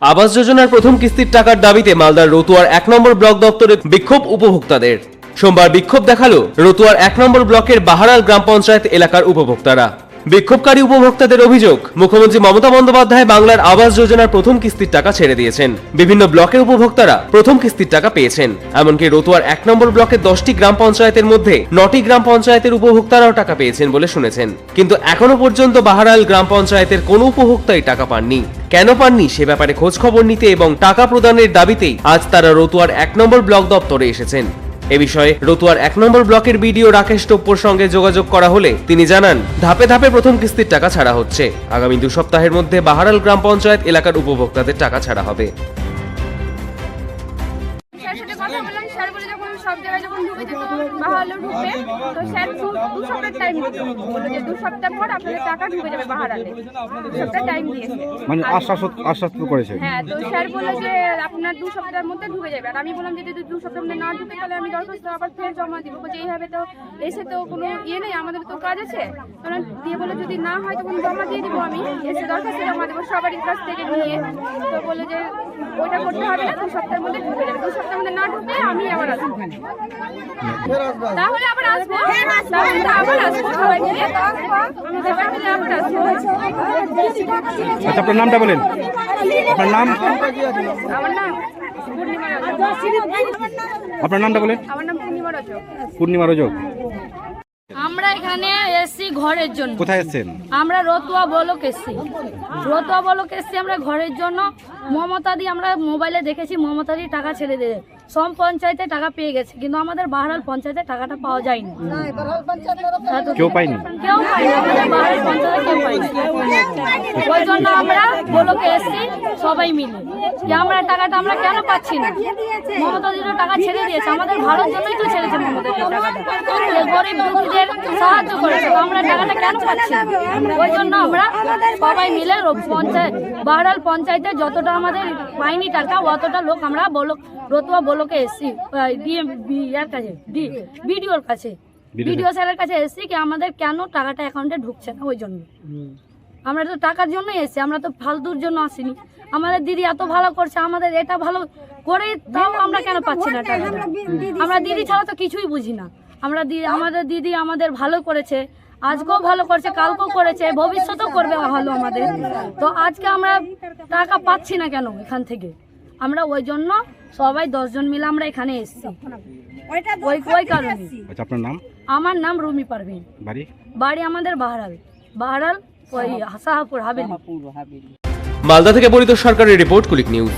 আবাস যোজনার প্রথম কিস্তির টাকার দাবিতে মালদার রতুয়ার এক নম্বর ব্লক দপ্তরে বিক্ষোভ উপভোক্তাদের। সোমবার বিক্ষোভ দেখাল রতুয়ার এক নম্বর ব্লকের বাহারাল গ্রাম পঞ্চায়েত এলাকার উপভোক্তারা। বিক্ষোভকারী উপভোক্তাদের অভিযোগ, মুখ্যমন্ত্রী মমতা বন্দ্যোপাধ্যায় বাংলার আবাস যোজনার প্রথম কিস্তির টাকা ছেড়ে দিয়েছেন। বিভিন্ন ব্লকের উপভোক্তারা প্রথম কিস্তির টাকা পেয়েছেন। এমনকি রতুয়ার এক নম্বর ব্লকের দশটি গ্রাম পঞ্চায়েতের মধ্যে নটি গ্রাম পঞ্চায়েতের উপভোক্তারাও টাকা পেয়েছেন বলে শুনেছেন। কিন্তু এখনও পর্যন্ত বাহারাল গ্রাম পঞ্চায়েতের কোনো উপভোক্তাই টাকা পাননি। কেন পাননি সে ব্যাপারে খোঁজ খবর নিতে এবং টাকা প্রদানের দাবিতেই আজ তারা রতুয়ার এক নম্বর ব্লক দপ্তরে এসেছেন। এ বিষয়ে রতুয়ার এক নম্বর ব্লকের বিডিও রাকেশ টোপ্পর সঙ্গে যোগাযোগ করা হলে তিনি জানান, ধাপে ধাপে প্রথম কিস্তির টাকা ছাড়া হচ্ছে। আগামী দু সপ্তাহের মধ্যে বাহারাল গ্রাম পঞ্চায়েত এলাকার উপভোক্তাদের টাকা ছাড়া হবে। ঢুকে বাহালো ঢুকবে তো স্যার দু সপ্তাহ টাইম দিত বলল যে দু সপ্তাহ পর আপনাদের টাকা ঢুকে যাবে বাহারালে। দু সপ্তাহ টাইম দিয়েছে। মানে আশ্বাস আশ্বাস করেছে। হ্যাঁ তো স্যার বলল যে আপনার দু সপ্তাহের মধ্যে ঢুকে যাবে। আর আমি বললাম যে যদি দু সপ্তাহের মধ্যে না ঢুকে তাহলে আমি দরখাস্ত আবার ফের জমা দিব। বলছে এইভাবে তো এসে তো কোনো ইয়ে নেই আমাদের তো কাজ আছে। তখন দিয়ে বলে যদি না হয় তখন জমা দিয়ে দিব আমি। এসে দরখাস্ত জমা দেবো সবারই কাছ থেকে নিয়ে। তো বলল যে ওইটা করতে হবে না দু সপ্তাহের মধ্যে ঢুকে যাবে। দু সপ্তাহের মধ্যে না ঢুকলে আমি আবার আসব তাহলে আবার আসব। তাহলে আবার আসব সবাই মিলে সবাই মিলে আবার আসব। আচ্ছা আপনার নামটা বলেন। আপনার নাম? আমার নাম আপনার নামটা বলেন। আমার নাম পূর্ণিমা রজক। পূর্ণিমা রজক। আমরা এখানে এসছি ঘরের জন্য। কোথায় এসছেন? আমরা রতুয়া বলক এসছি। রতুয়া বলক এসছি আমরা ঘরের জন্য। মমতাদি আমরা মোবাইলে দেখেছি মমতাদি টাকা ছেড়ে দেবে। সব পঞ্চায়েতে টাকা পেয়ে গেছে কিন্তু আমাদের বাহারাল পঞ্চায়েতে টাকাটা পাওয়া যায়নি। কেউ পায়নি? আমাদের বাহারাল পঞ্চায়েতে কেউ পায়নি। ওই জন্য আমরা বলকে এসছি সবাই মিলে। যে আমরা টাকাটা আমরা কেন পাচ্ছি না? মমতা দিদিও টাকা ছেড়ে দিয়েছে আমাদের ভালোর জন্যই তো ছেড়েছে মমতা দিদি টাকাটা। গরিব দুঃখীদের সাহায্য করেছে আমরা টাকাটা কেন পাচ্ছি না? ওই জন্য আমরা সবাই মিলে পঞ্চায়েত বাহারাল পঞ্চায়েতে যতটা আমাদের পাইনি টাকা অতটা লোক আমরা বলক রতুয়া বলকে এসছি ডিএম ইয়ার কাছে বিডিওর কাছে। বিডিও স্যারের কাছে এসছি কি আমাদের কেন টাকাটা অ্যাকাউন্টে ঢুকছে না ওই জন্য? আমরা তো টাকার জন্যই এসেছি আমরা তো ফালতুর জন্য আসিনি। আমাদের দিদি এত ভালো করছে আমাদের এটা ভালো করে তাও আমরা কেন পাচ্ছি না টাকাটা? আমরা দিদি ছাড়া তো কিছুই বুঝি না। আমরা আমাদের দিদি আমাদের ভালো করেছে আজকেও ভালো করছে কালকেও করেছে ভবিষ্যতেও করবে ভালো আমাদের। তো আজকে আমরা টাকা পাচ্ছি না কেন এখান থেকে? আমরা ওই জন্য সবাই দশজন মিলে আমরা এখানে এসেছি। ওই ওই কারণে। আচ্ছা আপনার নাম? আমার নাম রুমি পারভিন। বাড়ি? বাড়ি আমাদের বাহারাল। বাহারাল ওই শাহাপুর হাবেলি মালদা থেকে বলিত সরকারের রিপোর্ট কুলিক নিউজ।